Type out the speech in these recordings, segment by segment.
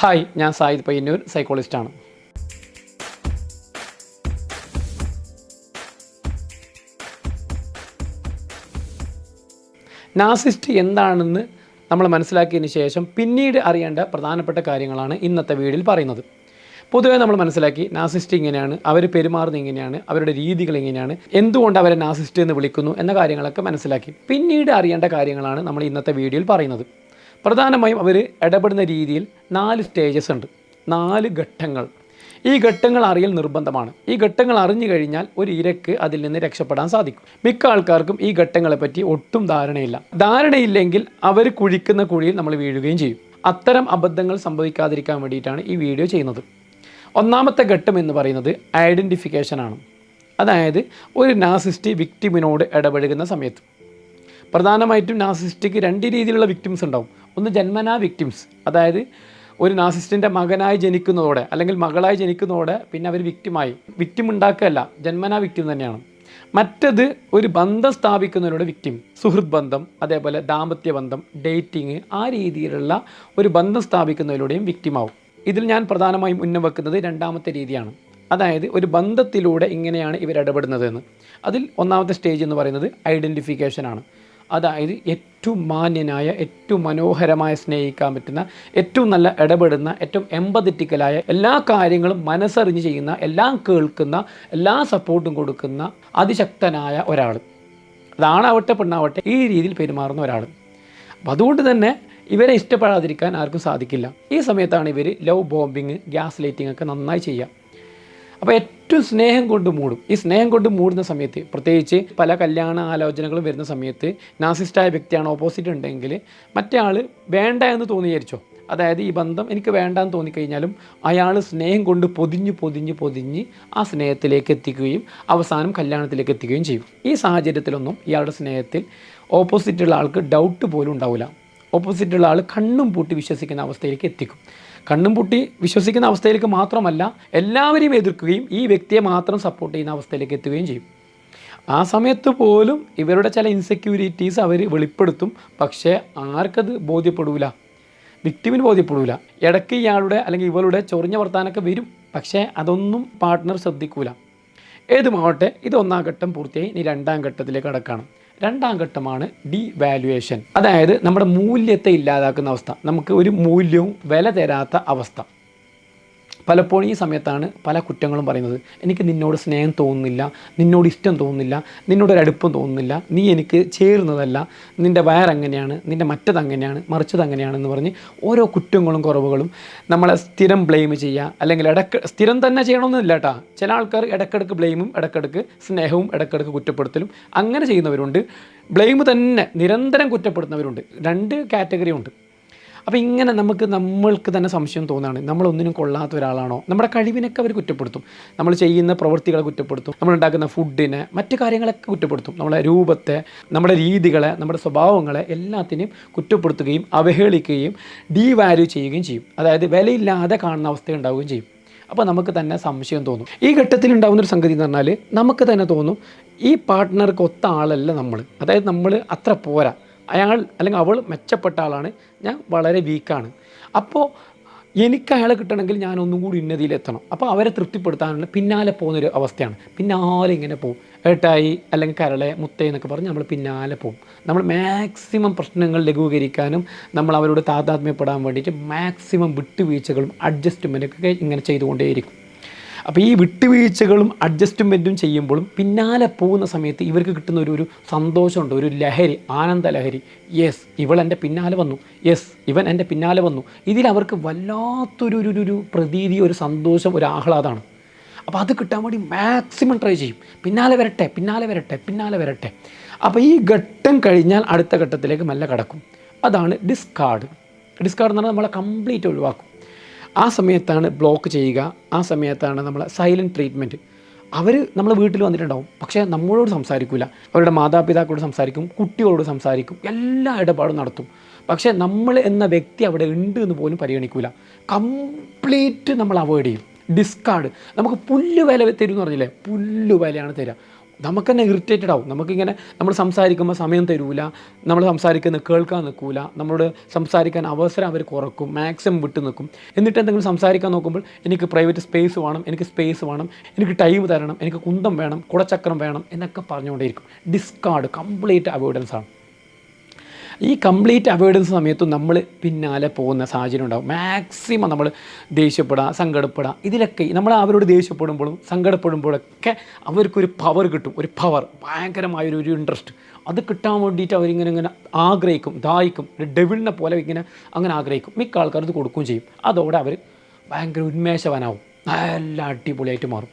Hi ഞാൻ Zayed Payyanur സൈക്കോളജിസ്റ്റാണ് Nazist എന്താണെന്ന് നമ്മൾ മനസ്സിലാക്കിയതിന് ശേഷം പിന്നീട് അറിയേണ്ട പ്രധാനപ്പെട്ട കാര്യങ്ങളാണ് ഇന്നത്തെ വീഡിയോയിൽ പറയുന്നത്. പൊതുവെ നമ്മൾ മനസ്സിലാക്കി നാസിസ്റ്റ് ഇങ്ങനെയാണ് അവർ പെരുമാറുന്നത് ഇങ്ങനെയാണ് അവരുടെ രീതികൾ എങ്ങനെയാണ് എന്തുകൊണ്ട് അവരെ നാസിസ്റ്റ് എന്ന് വിളിക്കുന്നു എന്ന കാര്യങ്ങളൊക്കെ മനസ്സിലാക്കി. പിന്നീട് അറിയേണ്ട കാര്യങ്ങളാണ് നമ്മൾ ഇന്നത്തെ വീഡിയോയിൽ പറയുന്നത്. പ്രധാനമായും അവർ ഇടപെടുന്ന രീതിയിൽ നാല് സ്റ്റേജസ് ഉണ്ട്. നാല് ഘട്ടങ്ങൾ. ഈ ഘട്ടങ്ങൾ അറിയൽ നിർബന്ധമാണ്. ഈ ഘട്ടങ്ങൾ അറിഞ്ഞു കഴിഞ്ഞാൽ ഒരു ഇരക്ക് അതിൽ നിന്ന് രക്ഷപ്പെടാൻ സാധിക്കും. മിക്ക ആൾക്കാർക്കും ഈ ഘട്ടങ്ങളെപ്പറ്റി ഒട്ടും ധാരണയില്ല. ധാരണയില്ലെങ്കിൽ അവർ കുഴിക്കുന്ന കുഴിയിൽ നമ്മൾ വീഴുകയും ചെയ്യും. അത്തരം അബദ്ധങ്ങൾ സംഭവിക്കാതിരിക്കാൻ വേണ്ടിയിട്ടാണ് ഈ വീഡിയോ ചെയ്യുന്നത്. ഒന്നാമത്തെ ഘട്ടം എന്ന് പറയുന്നത് ഐഡന്റിഫിക്കേഷൻ ആണ്. അതായത് ഒരു നാസിസ്റ്റ് വിക്ടിമിനോട് ഇടപഴകുന്ന സമയത്ത്. പ്രധാനമായിട്ടും നാസിസ്റ്റിക്ക് രണ്ട് രീതിയിലുള്ള വിക്ടിംസ് ഉണ്ടാവും. ഒന്ന് ജന്മനാ വിക്ടിംസ് അതായത് ഒരു നാസിസ്റ്റിന്റെ മകനായി ജനിക്കുന്നതോടെ അല്ലെങ്കിൽ മകളായി ജനിക്കുന്നതോടെ പിന്നെ അവർ വിക്റ്റിമായി വിക്റ്റിം ഉണ്ടാക്കുകയല്ല ജന്മനാ വിക്റ്റിം തന്നെയാണ്. മറ്റത് ഒരു ബന്ധം സ്ഥാപിക്കുന്നതിലൂടെ വിക്റ്റിം സുഹൃത് ബന്ധം അതേപോലെ ദാമ്പത്യ ബന്ധം ഡേറ്റിങ് ആ രീതിയിലുള്ള ഒരു ബന്ധം സ്ഥാപിക്കുന്നതിലൂടെയും വിക്റ്റിമാവും ഇതിൽ ഞാൻ പ്രധാനമായും ഉന്നം വെക്കുന്നത് രണ്ടാമത്തെ രീതിയാണ്. അതായത് ഒരു ബന്ധത്തിലൂടെ ഇങ്ങനെയാണ് ഇവർ ഇടപെടുന്നതെന്ന്. അതിൽ ഒന്നാമത്തെ സ്റ്റേജ് എന്ന് പറയുന്നത് ഐഡന്റിഫിക്കേഷനാണ് അതായത് ഏറ്റവും മാന്യനായ ഏറ്റവും മനോഹരമായ സ്നേഹിക്കാൻ പറ്റുന്ന ഏറ്റവും നല്ല ഇടപെടുന്ന ഏറ്റവും എമ്പതറ്റിക്കലായ എല്ലാ കാര്യങ്ങളും മനസ്സറിഞ്ഞ് ചെയ്യുന്ന എല്ലാം കേൾക്കുന്ന എല്ലാ സപ്പോർട്ടും കൊടുക്കുന്ന അതിശക്തനായ ഒരാൾ അതാണാവട്ടെ പെണ്ണാവട്ടെ ഈ രീതിയിൽ പെരുമാറുന്ന ഒരാൾ അപ്പം അതുകൊണ്ട് തന്നെ ഇവരെ ഇഷ്ടപ്പെടാതിരിക്കാൻ ആർക്കും സാധിക്കില്ല. ഈ സമയത്താണ് ഇവർ ലവ് ബോംബിങ് ഗ്യാസ് ലൈറ്റിംഗ് ഒക്കെ നന്നായി ചെയ്യുക. അപ്പോൾ ഏറ്റവും സ്നേഹം കൊണ്ട് മൂടും. ഈ സ്നേഹം കൊണ്ട് മൂടുന്ന സമയത്ത് പ്രത്യേകിച്ച് പല കല്യാണ ആലോചനകളും വരുന്ന സമയത്ത് നാസിസ്റ്റായ വ്യക്തിയാണ് ഓപ്പോസിറ്റ് ഉണ്ടെങ്കിൽ മറ്റേ ആൾ വേണ്ട എന്ന് തോന്നി വിചാരിച്ചോ അതായത് ഈ ബന്ധം എനിക്ക് വേണ്ട എന്ന് തോന്നിക്കഴിഞ്ഞാലും അയാൾ സ്നേഹം കൊണ്ട് പൊതിഞ്ഞ് പൊതിഞ്ഞ് പൊതിഞ്ഞ് ആ സ്നേഹത്തിലേക്ക് എത്തിക്കുകയും അവസാനം കല്യാണത്തിലേക്ക് എത്തിക്കുകയും ചെയ്യും. ഈ സാഹചര്യത്തിലൊന്നും ഇയാളുടെ സ്നേഹത്തിൽ ഓപ്പോസിറ്റുള്ള ആൾക്ക് ഡൗട്ട് പോലും ഉണ്ടാവില്ല ഓപ്പോസിറ്റുള്ള ആൾ കണ്ണും പൂട്ടി വിശ്വസിക്കുന്ന അവസ്ഥയിലേക്ക് എത്തിക്കും. കണ്ണും പൂട്ടി വിശ്വസിക്കുന്ന അവസ്ഥയിലേക്ക് മാത്രമല്ല എല്ലാവരെയും എതിർക്കുകയും ഈ വ്യക്തിയെ മാത്രം സപ്പോർട്ട് ചെയ്യുന്ന അവസ്ഥയിലേക്ക് എത്തുകയും ചെയ്യും. ആ സമയത്ത് പോലും ഇവരുടെ ചില ഇൻസെക്യൂരിറ്റീസ് അവർ വെളിപ്പെടുത്തും. പക്ഷേ ആർക്കത് ബോധ്യപ്പെടൂല. വിക്ടിമിന് ബോധ്യപ്പെടൂല. ഇടയ്ക്ക് ഇയാളുടെ അല്ലെങ്കിൽ ഇവളുടെ ചൊറിഞ്ഞ വർത്താനൊക്കെ വരും. പക്ഷേ അതൊന്നും പാർട്ട്ണർ ശ്രദ്ധിക്കൂല. ഏതുമാവട്ടെ ഇത് ഒന്നാം ഘട്ടം പൂർത്തിയായി. ഇനി രണ്ടാം ഘട്ടത്തിലേക്ക് കടക്കാണ്. രണ്ടാം ഘട്ടമാണ് ഡി വാല്യുവേഷൻ അതായത് നമ്മുടെ മൂല്യത്തെ ഇല്ലാതാക്കുന്ന അവസ്ഥ. നമുക്ക് ഒരു മൂല്യവും വില തരാത്ത അവസ്ഥ. പലപ്പോഴും ഈ സമയത്താണ് പല കുറ്റങ്ങളും പറയുന്നത്. എനിക്ക് നിന്നോട് സ്നേഹം തോന്നുന്നില്ല നിന്നോട് ഇഷ്ടം തോന്നുന്നില്ല നിന്നോട് ഒരു അടുപ്പം തോന്നുന്നില്ല നീ എനിക്ക് ചേരുന്നതല്ല നിന്റെ വയറെങ്ങനെയാണ് നിന്റെ മറ്റത് അങ്ങനെയാണ് മറിച്ചത് അങ്ങനെയാണെന്ന് പറഞ്ഞ് ഓരോ കുറ്റങ്ങളും കുറവുകളും നമ്മളെ സ്ഥിരം ബ്ലെയിം ചെയ്യുക. അല്ലെങ്കിൽ ഇടയ്ക്ക് സ്ഥിരം തന്നെ ചെയ്യണമെന്നില്ല കേട്ടോ ചില ആൾക്കാർ ഇടക്കിടക്ക് ബ്ലെയിമും ഇടക്കിടക്ക് സ്നേഹവും ഇടക്കിടക്ക് കുറ്റപ്പെടുത്തലും അങ്ങനെ ചെയ്യുന്നവരുണ്ട്. ബ്ലെയിം തന്നെ നിരന്തരം കുറ്റപ്പെടുത്തുന്നവരുണ്ട്. രണ്ട് കാറ്റഗറി ഉണ്ട്. അപ്പോൾ ഇങ്ങനെ നമുക്ക് നമ്മൾക്ക് തന്നെ സംശയം തോന്നുകയാണ്. നമ്മളൊന്നിനും കൊള്ളാത്ത ഒരാളാണോ? നമ്മുടെ കഴിവിനൊക്കെ അവർ കുറ്റപ്പെടുത്തും. നമ്മൾ ചെയ്യുന്ന പ്രവൃത്തികളെ കുറ്റപ്പെടുത്തും. നമ്മൾ ഉണ്ടാക്കുന്ന ഫുഡിനെ മറ്റു കാര്യങ്ങളൊക്കെ കുറ്റപ്പെടുത്തും. നമ്മളെ രൂപത്തെ നമ്മുടെ രീതികളെ നമ്മുടെ സ്വഭാവങ്ങളെ എല്ലാത്തിനെയും കുറ്റപ്പെടുത്തുകയും അവഹേളിക്കുകയും ഡീവാല്യൂ ചെയ്യുകയും ചെയ്യും. അതായത് വിലയില്ലാതെ കാണുന്ന അവസ്ഥ ഉണ്ടാവുകയും ചെയ്യും. അപ്പോൾ നമുക്ക് തന്നെ സംശയം തോന്നും. ഈ ഘട്ടത്തിൽ ഉണ്ടാകുന്ന ഒരു സംഗതി എന്ന് പറഞ്ഞാൽ നമുക്ക് തന്നെ തോന്നും ഈ പാർട്ട്ണർക്ക് ഒത്ത ആളല്ല നമ്മൾ അതായത് നമ്മൾ അത്ര പോരാ. അയാൾ അല്ലെങ്കിൽ അവൾ മെച്ചപ്പെട്ട ആളാണ്. ഞാൻ വളരെ വീക്കാണ് അപ്പോൾ എനിക്ക് അയാളെ കിട്ടണമെങ്കിൽ ഞാൻ ഒന്നും കൂടി ഉന്നതിയിലെത്തണം അപ്പോൾ അവരെ തൃപ്തിപ്പെടുത്താനുള്ള പിന്നാലെ പോകുന്നൊരു അവസ്ഥയാണ്. പിന്നാലെ ഇങ്ങനെ പോകും ഏട്ടായി അല്ലെങ്കിൽ കരളെ മുത്തേ എന്നൊക്കെ പറഞ്ഞ് നമ്മൾ പിന്നാലെ പോകും നമ്മൾ മാക്സിമം പ്രശ്നങ്ങൾ ലഘൂകരിക്കാനും നമ്മൾ അവരോട് താതാത്മ്യപ്പെടാൻ വേണ്ടിയിട്ട് മാക്സിമം വിട്ടുവീഴ്ചകളും അഡ്ജസ്റ്റ്മെന്റൊക്കെ ഇങ്ങനെ ചെയ്തുകൊണ്ടേയിരിക്കും. അപ്പോൾ ഈ വിട്ടുവീഴ്ചകളും അഡ്ജസ്റ്റ്മെന്റും ചെയ്യുമ്പോഴും പിന്നാലെ പോകുന്ന സമയത്ത് ഇവർക്ക് കിട്ടുന്ന ഒരു ഒരു സന്തോഷമുണ്ട് ഒരു ലഹരി ആനന്ദ ലഹരി. യെസ് ഇവൾ എന്റെ പിന്നാലെ വന്നു. യെസ് ഇവൻ എന്റെ പിന്നാലെ വന്നു. ഇതിൽ അവർക്ക് വല്ലാത്തൊരു ഒരു ഒരു- പ്രതീതി ഒരു സന്തോഷം ഒരു ആഹ്ലാദമാണ്. അപ്പോൾ അത് കിട്ടാൻ വേണ്ടി മാക്സിമം ട്രൈ ചെയ്യും. പിന്നാലെ വരട്ടെ പിന്നാലെ വരട്ടെ പിന്നാലെ വരട്ടെ. അപ്പോൾ ഈ ഘട്ടം കഴിഞ്ഞാൽ അടുത്ത ഘട്ടത്തിലേക്ക് മെല്ലെ കടക്കും. അതാണ് ഡിസ്കാർഡ് ഡിസ്കാർഡ് എന്ന് പറഞ്ഞാൽ നമ്മളെ കംപ്ലീറ്റ് ഒഴിവാക്കും. ആ സമയത്താണ് ബ്ലോക്ക് ചെയ്യുക. ആ സമയത്താണ് നമ്മൾ സൈലന്റ് ട്രീറ്റ്മെന്റ് അവർ നമ്മൾ വീട്ടിൽ വന്നിട്ടുണ്ടാവും. പക്ഷേ നമ്മളോട് സംസാരിക്കില്ല അവരുടെ മാതാപിതാക്കളോട് സംസാരിക്കും. കുട്ടികളോട് സംസാരിക്കും. എല്ലാ ഇടപാടും നടത്തും. പക്ഷേ നമ്മൾ എന്ന വ്യക്തി അവിടെ ഉണ്ട് എന്ന് പോലും പരിഗണിക്കില്ല കംപ്ലീറ്റ് നമ്മൾ അവോയ്ഡ് ചെയ്യും. ഡിസ്കാർഡ് നമുക്ക് പുല്ല് വില തരും എന്ന് പറഞ്ഞില്ലേ? പുല്ല് വിലയാണ് തരിക നമുക്ക് തന്നെ ഇറിറ്റേറ്റഡ് ആവും. നമുക്കിങ്ങനെ നമ്മൾ സംസാരിക്കുമ്പോൾ സമയം തരൂല നമ്മൾ സംസാരിക്കുന്നത് കേൾക്കാൻ നിൽക്കൂല നമ്മളോട് സംസാരിക്കാൻ അവസരം അവർ കുറക്കും മാക്സിമം വിട്ടു നിൽക്കും. എന്നിട്ട് എന്തെങ്കിലും സംസാരിക്കാൻ നോക്കുമ്പോൾ എനിക്ക് പ്രൈവറ്റ് സ്പേസ് വേണം എനിക്ക് സ്പേസ് വേണം എനിക്ക് ടൈം തരണം എനിക്ക് കുന്തം വേണം കുടച്ചക്രം വേണം എന്നൊക്കെ പറഞ്ഞുകൊണ്ടേയിരിക്കും. ഡിസ്കാർഡ് കംപ്ലീറ്റ് അവോയ്ഡൻസ് ആണ്. ഈ കംപ്ലീറ്റ് അവോയ്ഡൻസ് സമയത്തും നമ്മൾ പിന്നാലെ പോകുന്ന സാഹചര്യം ഉണ്ടാകും മാക്സിമം നമ്മൾ ദേഷ്യപ്പെടുക സങ്കടപ്പെടുക ഇതിലൊക്കെ നമ്മൾ അവരോട് ദേഷ്യപ്പെടുമ്പോഴും സങ്കടപ്പെടുമ്പോഴൊക്കെ അവർക്കൊരു പവർ കിട്ടും. ഒരു പവർ ഭയങ്കരമായൊരു ഒരു ഇൻട്രസ്റ്റ് അത് കിട്ടാൻ വേണ്ടിയിട്ട് അവരിങ്ങനെ ഇങ്ങനെ ആഗ്രഹിക്കും ദാഹിക്കും. ഒരു ഡെവിളിനെ പോലെ ഇങ്ങനെ അങ്ങനെ ആഗ്രഹിക്കും. മിക്ക ആൾക്കാർ ഇത് കൊടുക്കുകയും ചെയ്യും. അതോടെ അവർ ഭയങ്കര ഉന്മേഷവനാവും. നല്ല അടിപൊളിയായിട്ട് മാറും.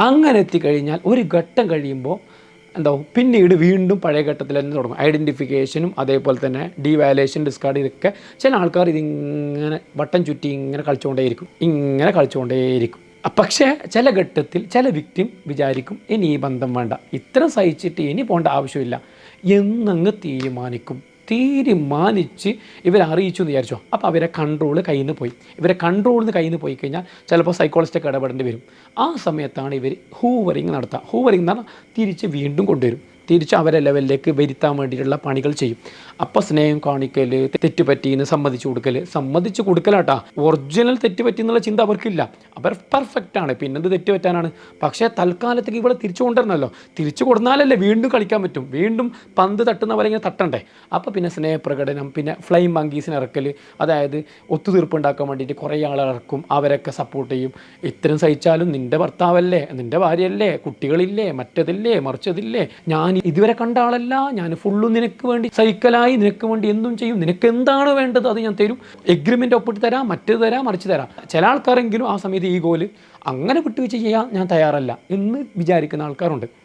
അങ്ങനെ എത്തിക്കഴിഞ്ഞാൽ ഒരു ഘട്ടം കഴിയുമ്പോൾ എന്താവും പിന്നീട് വീണ്ടും പഴയ ഘട്ടത്തിൽ തന്നെ തുടങ്ങും. ഐഡന്റിഫിക്കേഷനും അതേപോലെ തന്നെ ഡീവാലേഷൻ ഡിസ്കാർഡ് ഇതൊക്കെ ചില ആൾക്കാർ ഇതിങ്ങനെ വട്ടം ചുറ്റി ഇങ്ങനെ കളിച്ചുകൊണ്ടേയിരിക്കും ഇങ്ങനെ കളിച്ചുകൊണ്ടേയിരിക്കും പക്ഷേ ചില ഘട്ടത്തിൽ ചില വ്യക്തിയും വിചാരിക്കും ഇനി ഈ ബന്ധം വേണ്ട. ഇത്ര സഹിച്ചിട്ട് ഇനി പോകേണ്ട ആവശ്യമില്ല. എന്നങ്ങ് തീരുമാനിക്കും. തീരുമാനിച്ച് ഇവരെ അറിയിച്ചു എന്ന് വിചാരിച്ചോ? അപ്പോൾ അവരെ കൺട്രോൾ കയ്യിൽ നിന്ന് പോയി. ഇവരെ കൺട്രോളിൽ നിന്ന് കയ്യിൽ നിന്ന് പോയി കഴിഞ്ഞാൽ ചിലപ്പോൾ സൈക്കോളജിസ്റ്റൊക്കെ ഇടപെടേണ്ടി വരും. ആ സമയത്താണ് ഇവർ ഹൂവറിങ് നടത്തുക ഹൂവറിങ് എന്ന് പറഞ്ഞാൽ തിരിച്ച് വീണ്ടും കൊണ്ടുവരും. തിരിച്ച് അവരെ ലെവലിലേക്ക് വരുത്താൻ വേണ്ടിയിട്ടുള്ള പണികൾ ചെയ്യും. അപ്പം സ്നേഹം കാണിക്കൽ തെറ്റ് പറ്റിയെന്ന് സമ്മതിച്ചു കൊടുക്കൽ സമ്മതിച്ചു കൊടുക്കലാട്ടാ. ഒറിജിനൽ തെറ്റുപറ്റി എന്നുള്ള ചിന്ത അവർക്കില്ല. അവർ പെർഫെക്റ്റ് ആണ്. പിന്നെന്ത് തെറ്റ് പറ്റാനാണ് പക്ഷേ തൽക്കാലത്തേക്ക് ഇവിടെ തിരിച്ചു കൊണ്ടുവരണമല്ലോ. തിരിച്ചു കൊടുത്താലല്ലേ വീണ്ടും കളിക്കാൻ പറ്റും. വീണ്ടും പന്ത് തട്ടുന്ന പോലെ ഇങ്ങനെ തട്ടണ്ടേ? അപ്പോൾ പിന്നെ സ്നേഹപ്രകടനം പിന്നെ ഫ്ലൈം മങ്കീസിന് ഇറക്കൽ അതായത് ഒത്തുതീർപ്പ് ഉണ്ടാക്കാൻ വേണ്ടിയിട്ട് കുറേ ആളെ ഇറക്കും. അവരൊക്കെ സപ്പോർട്ട് ചെയ്യും. ഇത്രയും സഹിച്ചാലും നിന്റെ ഭർത്താവല്ലേ? നിന്റെ ഭാര്യയല്ലേ? കുട്ടികളില്ലേ? മറ്റതില്ലേ? മറിച്ചതില്ലേ? ഞാൻ ഇതുവരെ കണ്ട ആളല്ല. ഞാൻ ഫുള്ളും നിനക്ക് വേണ്ടി സൈക്കലായി നിനക്ക് വേണ്ടി എന്തും ചെയ്യും. നിനക്ക് എന്താണ് വേണ്ടത് അത് ഞാൻ തരും. എഗ്രിമെന്റ് ഒപ്പിട്ട് തരാം മറ്റേത് തരാം മറിച്ച് തരാം. ചില ആൾക്കാരെങ്കിലും ആ സമയത്ത് ഈ ഗോൽ അങ്ങനെ വിട്ടുവീഴ്ച ചെയ്യാൻ ഞാൻ തയ്യാറല്ല എന്ന് വിചാരിക്കുന്ന ആൾക്കാരുണ്ട്.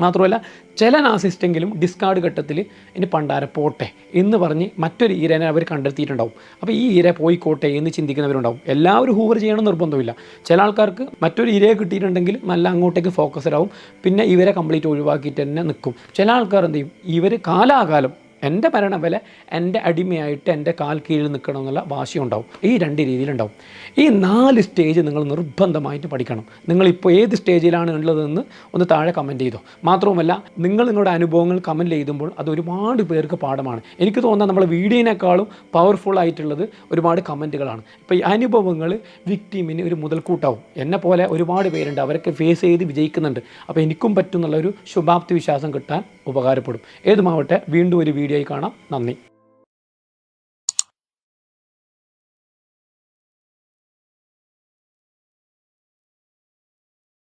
മാത്രമല്ല ചില നാസിസ്റ്റെങ്കിലും ഡിസ്കാർഡ് ഘട്ടത്തിൽ ഇനി പണ്ടാര പോട്ടെ എന്ന് പറഞ്ഞ് മറ്റൊരു ഈരനെ അവർ കണ്ടെത്തിയിട്ടുണ്ടാവും. അപ്പോൾ ഈ ഈര പോയിക്കോട്ടെ എന്ന് ചിന്തിക്കുന്നവരുണ്ടാവും. എല്ലാവരും ഹൂവർ ചെയ്യണം നിർബന്ധമില്ല. ചില ആൾക്കാർക്ക് മറ്റൊരു ഇരയെ കിട്ടിയിട്ടുണ്ടെങ്കിൽ നല്ല അങ്ങോട്ടേക്ക് ഫോക്കസ്ഡ് ആവും. പിന്നെ ഇവരെ കംപ്ലീറ്റ് ഒഴിവാക്കിയിട്ട് തന്നെ നിൽക്കും ചില ആൾക്കാർ എന്ത് ചെയ്യും? ഇവർ കാലാകാലം എന്റെ മരണം വരെ എന്റെ അടിമയായിട്ട് എന്റെ കാൽ കീഴിൽ നിൽക്കണം എന്നുള്ള വാശി ഉണ്ടാവും ഈ രണ്ട് രീതിയിലുണ്ടാവും. ഈ നാല് സ്റ്റേജ് നിങ്ങൾ നിർബന്ധമായിട്ട് പഠിക്കണം. നിങ്ങളിപ്പോൾ ഏത് സ്റ്റേജിലാണ് ഉള്ളതെന്ന് ഒന്ന് താഴെ കമന്റ് ചെയ്തോ. മാത്രവുമല്ല നിങ്ങൾ നിങ്ങളുടെ അനുഭവങ്ങൾ കമന്റ് ചെയ്തുമ്പോൾ അത് ഒരുപാട് പേർക്ക് പാഠമാണ്. എനിക്ക് തോന്നുന്നത് നമ്മളെ വീഡിയോനേക്കാളും പവർഫുൾ ആയിട്ടുള്ളത് ഒരുപാട് കമന്റുകളാണ് ഇപ്പോൾ ഈ അനുഭവങ്ങൾ വിക്ടീമിന് ഒരു മുതൽക്കൂട്ടാവും. എന്നെ പോലെ ഒരുപാട് പേരുണ്ട്. അവരൊക്കെ ഫേസ് ചെയ്ത് വിജയിക്കുന്നുണ്ട്. അപ്പോൾ എനിക്കും പറ്റും എന്നുള്ളൊരു ശുഭാപ്തി വിശ്വാസം കിട്ടാൻ ഉപകാരപ്പെടും. ഏതുമാവട്ടെ വീണ്ടും ഒരു വീഡിയോയിൽ കാണാം. നന്ദി.